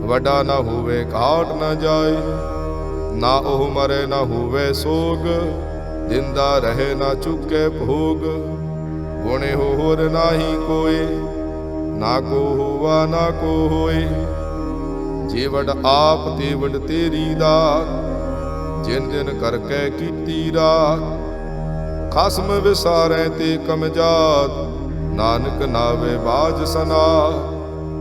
ਵੱਡਾ ਨਾ ਹੋਵੇ ਘਾਟ ਨਾ ਜਾਏ, ਨਾ ਉਹ ਮਰੇ ਨਾ ਹੋਵੇ ਸੋਗ, ਜਿੰਦਾ ਰਹੇ ਨਾ ਚੁੱਕੇ ਭੋਗ। ਗੁਣੇ ਹੋ ਹੋਰ ਨਾਹੀ ਕੋਏ, ਨਾ ਕੋ ਹੋਵਾ ਨਾ ਕੋ ਹੋਏ। ਜੀਵੜ ਆਪ ਤੇਵੜ ਤੇਰੀ ਦਾਤ ਜਿਨ ਦਿਨ ਕਰਕੇ ਕੀਤੀ ਰਾਤ ਖਸਮ ਵਿਸਾਰੈ ਤੇ ਕਮਜਾਤ ਨਾਨਕ ਨਾਵੇ ਬਾਜ ਸਨਾ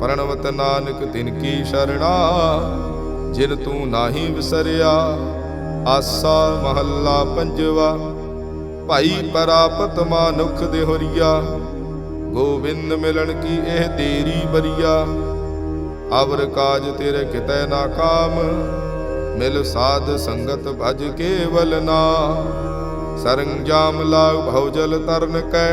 ਪਰਣਵਤ ਨਾਨਕ ਤਿਨ ਕੀ ਸ਼ਰਣਾ, ਜਿਨ ਤੂੰ ਨਾਹੀ ਵਿਸਰਿਆ, ਆਸਾ ਮਹੱਲਾ ਪੰਜਵਾ। ਭਾਈ ਪਰਾਪਤ ਮਾਨੁਖ ਦੇ ਹੋਰੀਆ ਗੋਬਿੰਦ ਮਿਲਣ ਕੀ ਇਹ ਤੇਰੀ ਬਰੀਆ। ਅਵਰ ਕਾਜ ਤੇਰੇ ਕਿਤੈ ਨਾ ਕਾਮ, ਮਿਲ ਸਾਧ ਸੰਗਤ ਭਜ ਕੇਵਲ ਨਾ। ਸਰੰਜਾਮ ਲਾਗ ਭਉਜਲ ਤਰਨ ਕੈ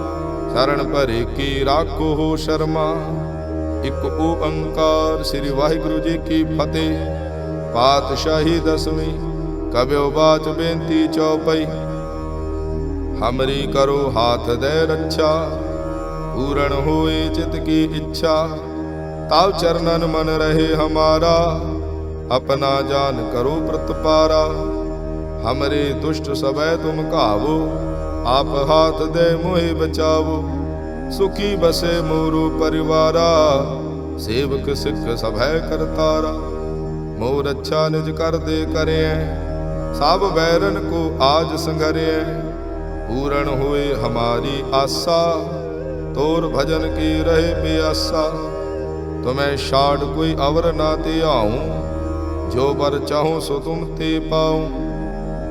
ਸ਼ਰਨ ਭਰੇ ਕੀ ਰਾਖੋ ਹੋ ਸ਼ਰਮਾ? ਇਕ ਓੰਕਾਰ ਸ੍ਰੀ ਵਾਹਿਗੁਰੂ ਜੀ ਕੀ ਫਤਿਹ। ਪਾਤਸ਼ਾਹੀ ਦਸਵੀਂ ਕਬਿਓ ਬਾਤ ਬੇਨਤੀ ਚਉਪਈ ਹਮਰੀ ਕਰੋ ਹਾਥ ਦੇ ਰੱਛਾ, ਪੂਰਨ ਹੋਏ ਚਿਤ ਕੀ ਇੱਛਾ। ਤਾਵ ਚਰਨਨ ਮਨ ਰਹੇ ਹਮਾਰਾ, ਆਪਣਾ ਜਾਨ ਕਰੋ ਪ੍ਰਤਪਾਰਾ। ਹਮਰੇ ਦੁਸ਼ਟ ਸਭੈ ਤੁਮ ਘਾਵੋ ਆਪ ਹਾਥ ਦੇ ਮੋਹਿ ਬਚਾਵੋ, ਸੁਖੀ ਬਸੇ ਮੋਰੂ ਪਰਿਵਾਰਾ, ਸੇਵਕ ਸਿੱਖ ਸਭੈ ਕਰਤਾਰਾ। ਮੋਰ ਅੱਛਾ ਨਿਜ ਕਰਦੇ ਕਰਿਐ, ਸਭ ਬੈਰਨ ਕੋ ਆਜ ਸੰਘਰਿਐ। ਪੂਰਨ ਹੋਏ ਹਮਾਰੀ ਆਸਾ, ਤੋਰ ਭਜਨ ਕੀ ਰਹੇ ਪਿਆਸਾ। ਤੁਮੈ ਛਾੜ ਕੋਈ ਅਵਰ ਨਾ ਤੇ ਆਉ ਜੋ ਬਰ ਚਾਹੋ ਸੋ ਤੁਮ ਤੇ ਪਾਉ।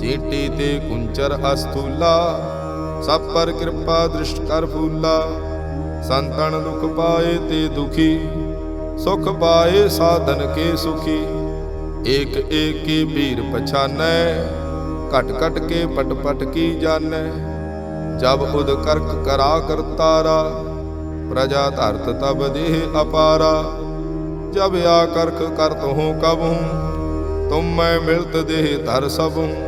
ਚੀਟੀ ਤੇ ਕੁੰਚਰ ਅਸਥੂਲਾ, ਸਭ ਪਰ ਕਿਰਪਾ ਦ੍ਰਿਸ਼ਟ ਕਰ ਫੂਲਾ। ਸੰਤਨ ਦੁਖ ਪਾਏ ਤੇ ਦੁਖੀ, ਸੁਖ ਪਾਏ ਸਾਧਨ ਕੇ ਸੁਖੀ। ਏਕ ਏਕ ਕੀ ਪੀਰ ਪਛਾਨੈ, ਘਟ ਘਟ ਕੇ ਪਟ ਪਟ ਕੀ ਜਾਣੈ। ਜਬ ਉਦ ਕਰਕ ਕਰਾ ਕਰਤਾਰਾ ਪ੍ਰਜਾ ਧਰਤ ਤਬ ਦੇਹ ਅਪਾਰਾ। ਜਬ ਆ ਕਰਖ ਕਰਤ ਹੂੰ ਕਬ ਹੂੰ ਤੁਮ ਮੈਂ ਮਿਲਤ ਦੇਹ ਧਰ ਸਭ। ਹੂੰ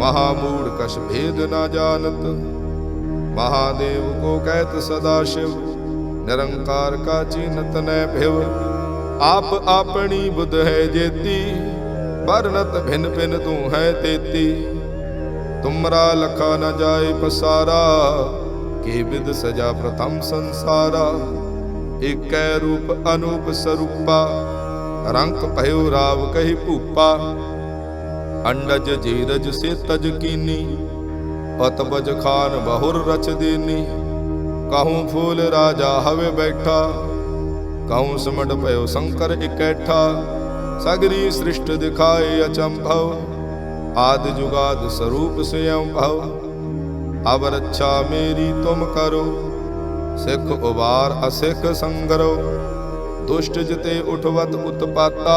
ਮਹਾਮੂੜ ਕਛ ਭੇਦ ਨਾ ਜਾਣਤ। ਮਹਾਦੇਵ ਕੋ ਕਹਿਤ ਸਦਾ ਸ਼ਿਵ, ਨਿਰੰਕਾਰ ਕਾ ਚੀਨਤ ਨੈ ਭਿਵ। ਆਪ ਆਪਣੀ ਬੁੱਧ ਹੈ ਜੇਤੀ ਬਰਨਤ ਭਿਨ ਭਿਨ ਤੂੰ ਹੈ ਤੇਤੀ। ਤੁਮਰਾ ਲਖਾ ਨ ਜਾਏ ਪਸਾਰਾ, ਕੀ ਵਿਦ ਸਜਾ ਪ੍ਰਥਮ ਸੰਸਾਰਾ। ਏਕੈ ਰੂਪ ਅਨੂਪ ਸਰੂਪਾ ਰੰਗ ਭਇਓ ਰਾਵ ਕਹੀ ਭੂਪਾ। ਅੰਡਜ ਜੀਰਜ ਸੇ ਤਜ ਕੀਨੀ ਪਤਬਜ ਖਾਨ ਬਹੁਰ ਰਚ ਦੇਨੀ। ਕਹੂੰ ਫੂਲ ਰਾਜਾ ਹਵੇ ਬੈਠਾ, ਕਹੂੰ ਸਮਟ ਭਇਓ ਸ਼ੰਕਰ ਇਕੈਠਾ। ਸਗਰੀ ਸ੍ਰਿਸ਼ਟ ਦਿਖਾਏ ਅਚੰਭਵ, ਆਦ ਜੁਗਾਦ ਸਰੂਪ ਸਯੰ ਭਵ ਅਬ ਰੱਛਾ ਮੇਰੀ ਤੁਮ ਕਰੋ, ਸਿੱਖ ਉਬਾਰ ਅਸਿੱਖ ਸੰਗਰੋ। ਦੁਸ਼ਟ ਜਿਤੇ ਉਠਵਤ ਉਤਪਾਤਾ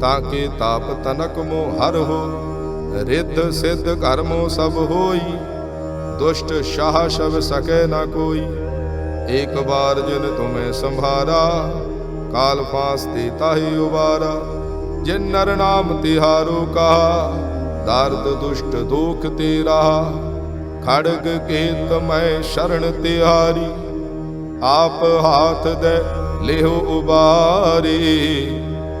ਤਾਂ ਕੇ ਤਾਪ ਤਨਕ ਮੋ ਹਰ ਹੋ ਰਿੱਧ ਸਿੱਧ ਕਰਮੋ ਸਭ ਹੋਈ। ਦੁਸ਼ਟ ਸ਼ਾਹ ਸ਼ਬ ਸਕੈ ਨਾ ਕੋਈ। ਏਕ ਬਾਰ ਜਿਨ ਤੁਮੇ ਸੰਭਾਰਾ, ਕਾਲ ਫਾਸ ਤੇ ਤਾਹੀ ਉਬਾਰਾ। ਜਿਨ ਨਰ ਨਾਮ ਤਿਹਾਰੋ ਕਹਾ, ਦਰਦ ਦੁਸ਼ਟ ਦੁਖ ਤੇਰਾ। ਖੜਗ ਕੇਤ ਮੈਂ ਸ਼ਰਨ ਤਿਹਾਰੀ, ਆਪ ਹਾਥ ਦੇ ਲਿਹੋ ਉਬਾਰੀ।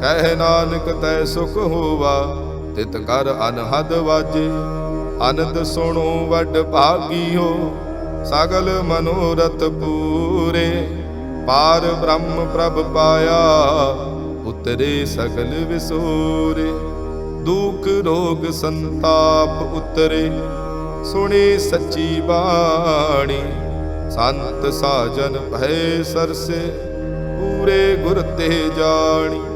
ਕਹਿ ਨਾਨਕ, ਤੈ ਸੁਖ ਹੋਵਾ, ਤਿਤ ਕਰ ਅਨਹਦ ਵਾਜੇ। ਅਨੰਦ ਸੁਣੋ, ਵੱਡ ਭਾਗੀਓ, ਸਗਲ ਮਨੋਰਥ ਪੂਰੇ। ਪਾਰ ਬ੍ਰਹਮ ਪ੍ਰਭ ਪਾਇਆ, ਉਤਰੇ ਸਗਲ ਵਿਸੂਰੇ। ਦੁਖ, ਰੋਗ, ਸੰਤਾਪ ਉਤਰੇ। ਸੁਣੀ ਸੱਚੀ ਬਾਣੀ, ਸੰਤ ਸਾਜਨ ਭੈ ਸਰਸੇ। ਪੂਰੇ ਗੁਰ ਤੇ ਜਾਣੀ।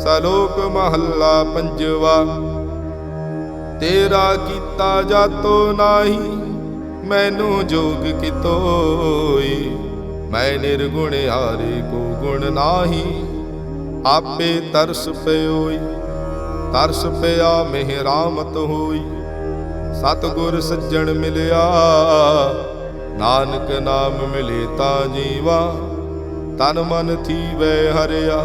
ਸਲੋਕ ਮਹੱਲਾ ਪੰਜਵਾ, ਤੇਰਾ ਕੀਤਾ ਜਾਤੋ ਨਾਹੀ, ਮੈਨੂੰ ਜੋਗ ਕਿਤੋਈ, ਮੈਂ ਨਿਰਗੁਣ ਹਾਰੇ ਕੋ ਗੁਣ ਨਾਹੀ, ਆਪੇ ਤਰਸ ਪਿਓਈ, ਤਰਸ ਪਿਆ ਮਿਹ ਰਾਮਤ ਹੋਈ, ਸਤਗੁਰ ਸੱਜਣ ਮਿਲਿਆ, ਨਾਨਕ ਨਾਮ ਮਿਲੇ ਤਾਂ ਜੀਵਾ, ਤਨ ਮਨ ਥੀਵੇ ਹਰਿਆ।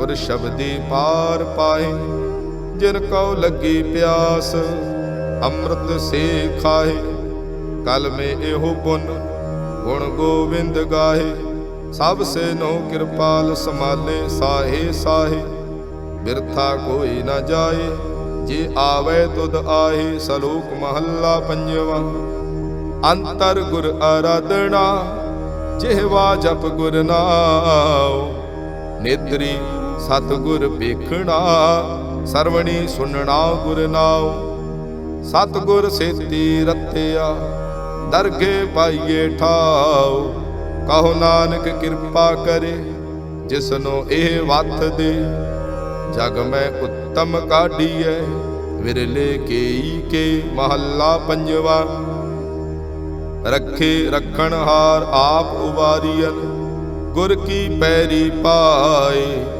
ਗੁਰ ਸ਼ਬਦੀ ਪਾਰ ਪਾਏ, ਜਿਨ ਕਉ ਲੱਗੀ ਪਿਆਸ, ਅੰਮ੍ਰਿਤ ਸੇ ਖਾਏ। ਕਲ ਮੇ ਇਹੋ ਪੁੰਨ, ਗੁਣ ਗੋਬਿੰਦ ਗਾਹੇ ਸਭ ਸੇ ਨੋ ਕਿਰਪਾਲ ਸਮਾਲੇ ਸਾਹੇ ਸਾਹੇ। ਬਿਰਥਾ ਕੋਈ ਨਾ ਜਾਏ, ਜੇ ਆਵੇ ਤੁਧ ਆਹੇ, ਸਲੋਕ ਮਹੱਲਾ ਪੰਜਵਾ। ਅੰਤਰ ਗੁਰ ਆਰਾਧਨਾ ਜਿਹਵਾ ਜਪ ਗੁਰ ਨਾਉ। ਨੇਤਰੀ ਸਤਗੁਰ ਵੇਖਣਾ, ਸਰਵਣੀ ਸੁਣਨਾ ਗੁਰ ਨਾਉ। ਸਤ ਸੇਤੀ ਰਤਿਆ, ਦਰਗੇ ਪਾਈਏ ਠਾਉ। ਕਹੋ ਨਾਨਕ ਕਿਰਪਾ ਕਰੇ, ਜਿਸਨੂੰ ਇਹ ਵੱਥ ਦੇ। ਜਗ ਮੈਂ ਉੱਤਮ ਕਾਢੀਐ, ਵਿਰਲੇ ਕੇਈ ਕੇ ਮਹੱਲਾ ਪੰਜਵਾ। ਰੱਖੇ ਰਖਣ ਹਾਰ ਆਪ ਉਵਾਰੀਅਨ ਗੁਰ ਕੀ ਪੈਰੀ ਪਾਏ।